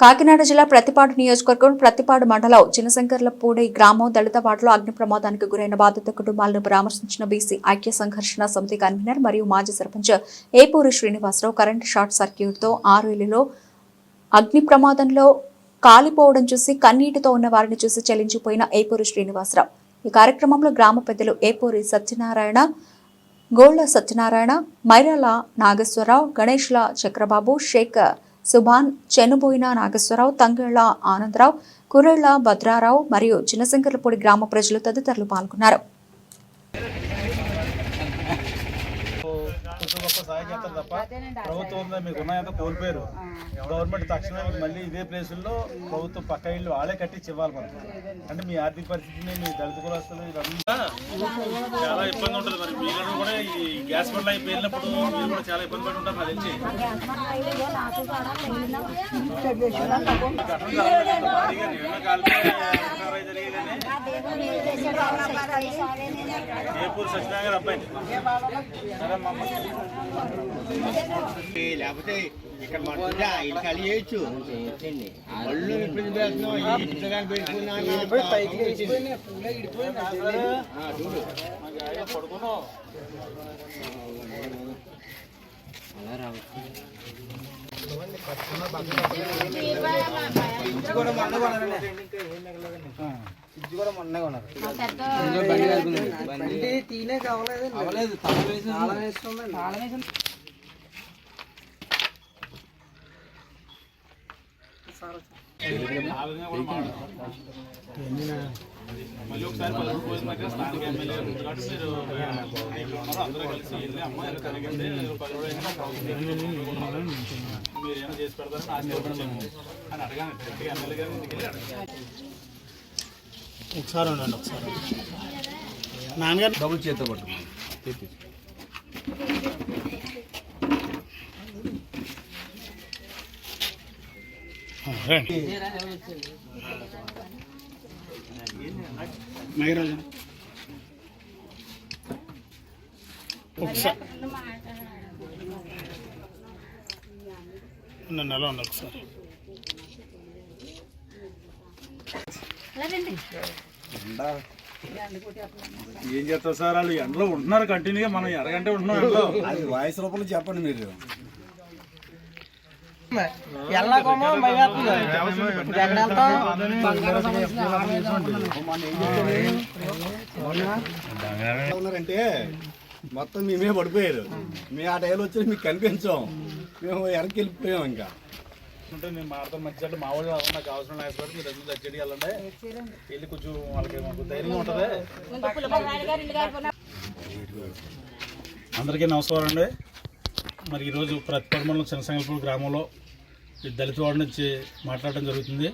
కాకినాడ జిల్లా ప్రతిపాడు నియోజకవర్గం ప్రతిపాడు మండలం చిన్నశంకర్లపూడి గ్రామం దళితవాడలో అగ్ని ప్రమాదానికి గురైన బాధిత కుటుంబాలను పరామర్శించిన బీసీ ఐక్య సంఘర్షణ సమితి కన్వీనర్ మరియు మాజీ సర్పంచ్ ఏపూరి శ్రీనివాసరావు కరెంటు షార్ట్ సర్క్యూట్తో ఆరు ఇళ్ళలో అగ్ని ప్రమాదంలో కాలిపోవడం చూసి కన్నీటితో ఉన్న వారిని చూసి చెల్లించిపోయిన ఏపూరి శ్రీనివాసరావు. ఈ కార్యక్రమంలో గ్రామ పెద్దలు ఏపూరి సత్యనారాయణ గోళ్ళ సత్యనారాయణ మైరాల నాగేశ్వరరావు గణేష్ల చక్రబాబు శేఖర్ సుభాన్ చెన్నుబోయిన నాగేశ్వరరావు తంగేళ్ళ ఆనందరావు కురెళ్ళ భద్రారావు మరియు చిన్నశంకర్లపూడి గ్రామ ప్రజలు తదితరులు పాల్గొన్నారు. కొంచెం గొప్ప సాయం చేస్తారు తప్ప ప్రభుత్వం మీకు ఉన్నాయంతా కోల్పోయారు. గవర్నమెంట్ తక్షణమే మళ్ళీ ఇదే ప్లేసుల్లో ప్రభుత్వం పక్క ఇల్లు వాళ్ళే కట్టించి ఇవ్వాలి మనకు. అంటే మీ ఆర్థిక పరిస్థితిని మీ దళిత కులస్తులు ఇదంతా చాలా ఇబ్బంది ఉంటుంది మరి. మీరు కూడా ఈ గ్యాస్ బండ్లు అయిపోయినప్పుడు మీరు కూడా చాలా ఇబ్బంది పడి ఉంటారు. నాకు తెలిసి ఘటన జరగలేదు. భారీగా నీళ్ళ కాలితే ఎన్ఆర్ఐ జరిగేదని ఏపూరు సత్యనారాయణ గారి అబ్బాయి సరే. మా అమ్మ లేకపోతే ఇక్కడ మనకుంటే ఇల్లు ఖాళీ చేయొచ్చు ఒళ్ళు ఇప్పుడు వేస్తున్నాం ఈ మళ్ళీ ఒకసారి పదమూడు రోజుల మధ్య స్థానిక ఎమ్మెల్యే కాబట్టి మీరు అందరూ కలిసి వెళ్ళి అమ్మ ఇలా జరిగింది అయినా మీరు ఏమైనా చేసి పెడతారని ఆశీర్వదించాము అని అడగాను ఎమ్మెల్యే ఇంటికి ఒకసారి ఉండండి ఒకసారి. నాన్నగారు? డబుల్ చేత పట్టుకున్నాను మైరాజు ఒకసారి నన్ను ఎలా ఉంది ఒకసారి. ఏం చేస్తారు సార్? వాళ్ళు ఎండలో ఉంటున్నారు కంటిన్యూగా మనం ఎరగంటే ఉంటున్నాం ఎండలో. అది వాయిస్ రూపంలో చెప్పండి మీరు. ఉన్నారంటే మొత్తం మేమే పడిపోయారు. మీ ఆ టైంలో వచ్చి మీకు కనిపించాం. మేము వెనక్కి వెళ్ళిపోయాం ఇంకా. అంటే నేను మాడతాం. మధ్య మా వాళ్ళు నాకు అవసరం లేకపోతే మీరు అందరూ దగ్గరికి వెళ్ళండి. వెళ్ళి కొంచెం వాళ్ళకి మాకు ధైర్యంగా ఉంటుంది. అందరికీ నమస్కారం అండి. మరి ఈరోజు ప్రతిపడమలో చిన్నసంగల్పూర్ గ్రామంలో ఈ దళిత వాడి నుంచి మాట్లాడడం జరుగుతుంది.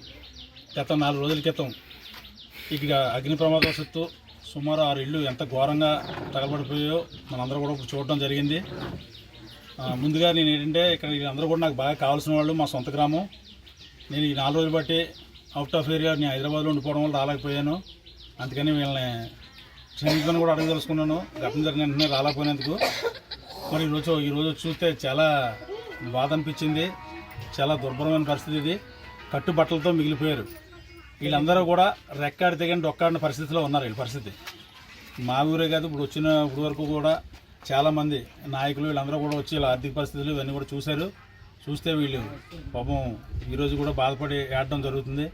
గత నాలుగు రోజుల క్రితం ఇక అగ్ని ప్రమాదవశత్తు సుమారు ఆరు ఇళ్ళు ఎంత ఘోరంగా తగలబడిపోయాయో మనందరూ కూడా ఇప్పుడు చూడడం జరిగింది. ముందుగా నేను ఏంటంటే ఇక్కడ అందరూ కూడా నాకు బాగా కావాల్సిన వాళ్ళు మా సొంత గ్రామం. నేను ఈ నాలుగు రోజులు బట్టి అవుట్ ఆఫ్ ఏరియా నేను హైదరాబాద్లో ఉండిపోవడం వల్ల రాలేకపోయాను. అందుకని వీళ్ళని క్షమించమని కూడా అడగదలుచుకున్నాను గతం జరిగిన వెంటనే రాలేకపోయినందుకు. మరి ఈరోజు ఈరోజు చూస్తే చాలా బాధ అనిపించింది. చాలా దుర్భరమైన పరిస్థితి ఇది. కట్టుబట్టలతో మిగిలిపోయారు. వీళ్ళందరూ కూడా రెక్కాడి తెగని డొక్కాడిన పరిస్థితిలో ఉన్నారు వీళ్ళ పరిస్థితి. మా ఊరే కాదు ఇప్పుడు వచ్చిన ఇప్పుడు వరకు కూడా చాలామంది నాయకులు వీళ్ళందరూ కూడా వచ్చి ఇలా ఆర్థిక పరిస్థితులు ఇవన్నీ కూడా చూశారు. చూస్తే వీళ్ళు పాపం ఈరోజు కూడా బాధపడి ఏడడం జరుగుతుంది.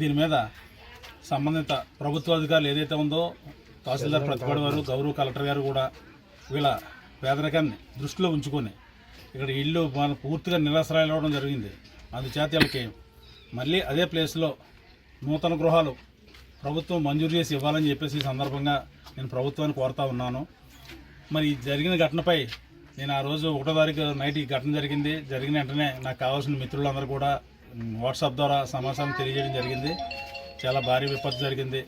దీని మీద సంబంధిత ప్రభుత్వ అధికారులు ఏదైతే ఉందో తహసీల్దార్ ప్రతిపాడు వారు గౌరవ కలెక్టర్ గారు కూడా వీళ్ళ పేదరికాన్ని దృష్టిలో ఉంచుకొని ఇక్కడ ఇల్లు మన పూర్తిగా నిరాశ్రాయాలు అవ్వడం జరిగింది. అందుచేత వీళ్ళకి మళ్ళీ అదే ప్లేస్లో నూతన గృహాలు ప్రభుత్వం మంజూరు చేసి ఇవ్వాలని చెప్పేసి ఈ సందర్భంగా నేను ప్రభుత్వాన్ని కోరుతా ఉన్నాను. మరి జరిగిన ఘటనపై నేను ఆ రోజు ఒకటో తారీఖు నైట్ ఈ ఘటన జరిగింది. జరిగిన వెంటనే నాకు కావాల్సిన మిత్రులందరూ కూడా వాట్సాప్ ద్వారా సమాచారం తెలియజేయడం జరిగింది. చాలా భారీ విపత్తు జరిగింది.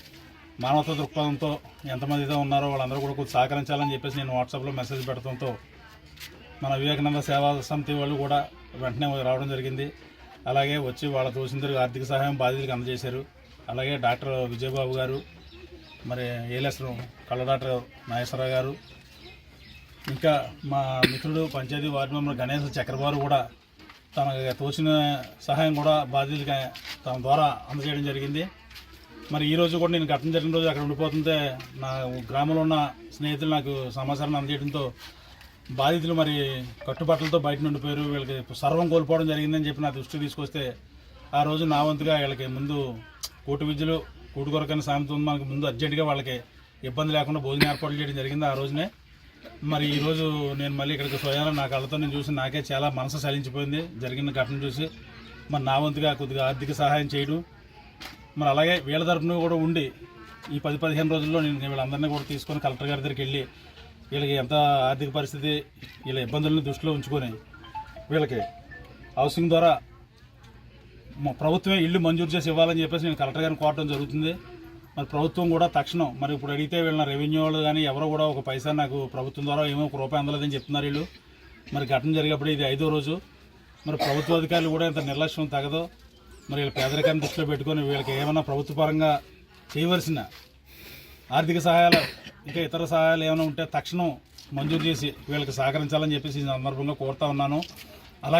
మానవతా దృక్పథంతో ఎంతమంది ఉన్నారో వాళ్ళందరూ కూడా కొంచెం సహకరించాలని చెప్పేసి నేను వాట్సాప్లో మెసేజ్ పెడతంతో మన వివేకానంద సేవా సమితి వాళ్ళు కూడా వెంటనే రావడం జరిగింది. అలాగే వచ్చి వాళ్ళ తోసిందరికి ఆర్థిక సహాయం బాధితులకు అందజేశారు. అలాగే డాక్టర్ విజయబాబు గారు మరి ఏలేశ్వరం కళ్ళ డాక్టర్ నాగేశ్వరరావు గారు ఇంకా మా మిత్రుడు పంచాయతీ వార్డు మెంబర్ గణేష్ చక్రబాబు కూడా తనకు తోచిన సహాయం కూడా బాధ్యతగా తన ద్వారా అందజేయడం జరిగింది. మరి ఈరోజు కూడా నేను ఘటన జరిగిన రోజు అక్కడ ఉండిపోతుంటే నా గ్రామంలో ఉన్న స్నేహితులు నాకు సమాచారాన్ని అందజేయడంతో బాధితులు మరి కట్టుబట్టలతో బయట నుండిపోయారు వీళ్ళకి సర్వం కోల్పోవడం జరిగిందని చెప్పి నా దృష్టికి తీసుకొస్తే ఆ రోజు నా వంతుగా వీళ్ళకి ముందు కోటి విద్యలు కూటు కొరకైన సామెత ఉంది. మనకి ముందు అర్జెంటుగా వాళ్ళకి ఇబ్బంది లేకుండా భోజనం ఏర్పాట్లు చేయడం జరిగింది ఆ రోజునే. మరి ఈరోజు నేను మళ్ళీ ఇక్కడికి స్వయాన నా కళ్ళతో నేను చూసి నాకే చాలా మనసు సలించిపోయింది. జరిగిన ఘటన చూసి మరి నా వంతుగా కొద్దిగా ఆర్థిక సహాయం చేయడం. మరి అలాగే వీళ్ళ తరపున కూడా ఉండి ఈ పది పదిహేను రోజుల్లో నేను వీళ్ళందరినీ కూడా తీసుకొని కలెక్టర్ గారి దగ్గరికి వెళ్ళి వీళ్ళకి ఎంత ఆర్థిక పరిస్థితి వీళ్ళ ఇబ్బందులను దృష్టిలో ఉంచుకొని వీళ్ళకి హౌసింగ్ ద్వారా ప్రభుత్వమే ఇల్లు మంజూరు చేసి ఇవ్వాలని చెప్పేసి నేను కలెక్టర్ గారిని కోరడం జరుగుతుంది. మరి ప్రభుత్వం కూడా తక్షణం మరి ఇప్పుడు అడిగితే వీళ్ళ రెవెన్యూ వాళ్ళు కానీ ఎవరో కూడా ఒక పైసా నాకు ప్రభుత్వం ద్వారా ఏమో ఒక రూపాయి అందలేదని చెప్తున్నారు వీళ్ళు. మరి ఘటన జరిగినప్పుడు ఇది ఐదో రోజు. మరి ప్రభుత్వ అధికారులు కూడా ఇంత నిర్లక్ష్యం తగదు మరి వీళ్ళ పేదరికాన్ని దృష్టిలో పెట్టుకొని వీళ్ళకి ఏమైనా ప్రభుత్వపరంగా చేయవలసిన ఆర్థిక సహాయాలు ఇంకా ఇతర సహాయాలు ఏమైనా ఉంటే తక్షణం మంజూరు చేసి వీళ్ళకి సహకరించాలని చెప్పేసి ఈ సందర్భంగా కోరుతా ఉన్నాను.